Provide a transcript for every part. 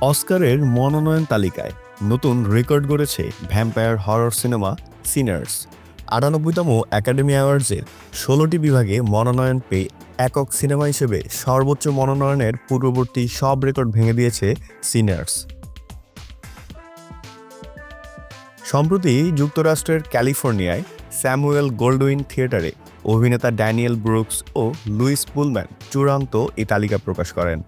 অস্কারের মনোনয়ন তালিকায় নতুন রেকর্ড গড়েছে ভ্যাম্পায়ার হরর সিনেমা সিনার্স। আটানব্বইতম একাডেমি অ্যাওয়ার্ডসের ষোলোটি বিভাগে মনোনয়ন পেয়ে একক সিনেমা হিসেবে সর্বোচ্চ মনোনয়নের পূর্ববর্তী সব রেকর্ড ভেঙে দিয়েছে সিনার্স। সম্প্রতি যুক্তরাষ্ট্রের ক্যালিফোর্নিয়ায় স্যামুয়েল গোল্ডউইন থিয়েটারে অভিনেতা ড্যানিয়েল ব্রুকস ও লুইস পুলম্যান চূড়ান্ত এই তালিকা প্রকাশ করেন।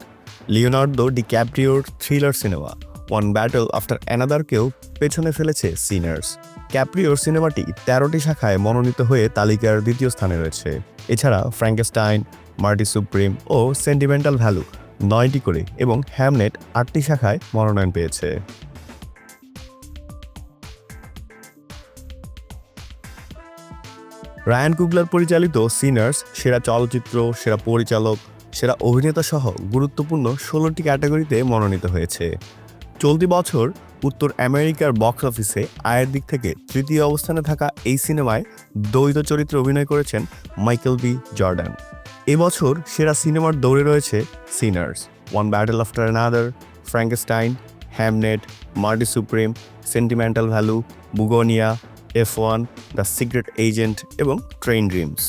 Leonardo Di ক্যাপ্রিওর thriller cinema, One Battle After অ্যানাদারকেও পেছনে ফেলেছে সিনার্স। ক্যাপ্রিওর সিনেমাটি তেরোটি শাখায় মনোনীত হয়ে তালিকার দ্বিতীয় স্থানে রয়েছে। এছাড়া ফ্র্যাঙ্কেস্টাইন, মার্টি সুপ্রিম ও সেন্টিমেন্টাল ভ্যালু নয়টি করে এবং হ্যামনেট আটটি শাখায় মনোনয়ন পেয়েছে। রায়ান কুগলার পরিচালিত সিনার্স, সেরা চলচ্চিত্র, সেরা পরিচালক সেরা অভিনেতা সহ গুরুত্বপূর্ণ ষোলোটি ক্যাটাগরিতে মনোনীত হয়েছে। চলতি বছর উত্তর আমেরিকার বক্স অফিসে আয়ের দিক থেকে তৃতীয় অবস্থানে থাকা এই সিনেমায় দ্বৈত চরিত্রে অভিনয় করেছেন মাইকেল বি. জর্ডান। এবছর সেরা সিনেমার দৌড়ে রয়েছে Sinners, One Battle After Another, Frankenstein, Hamnet Marty Supreme, Sentimental Value, Bugonia, F One, The Secret Agent এবং ট্রেন ড্রিমস।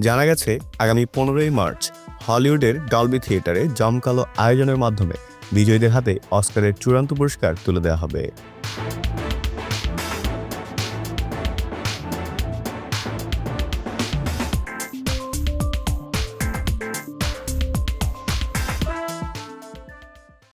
জানা গেছে, আগামী পনেরোই মার্চ হলিউডের ডলবি থিয়েটারে জমকালো আয়োজনের মাধ্যমে বিজয়ীদের হাতে অস্কারের চূড়ান্ত পুরস্কার তুলে দেওয়া হবে।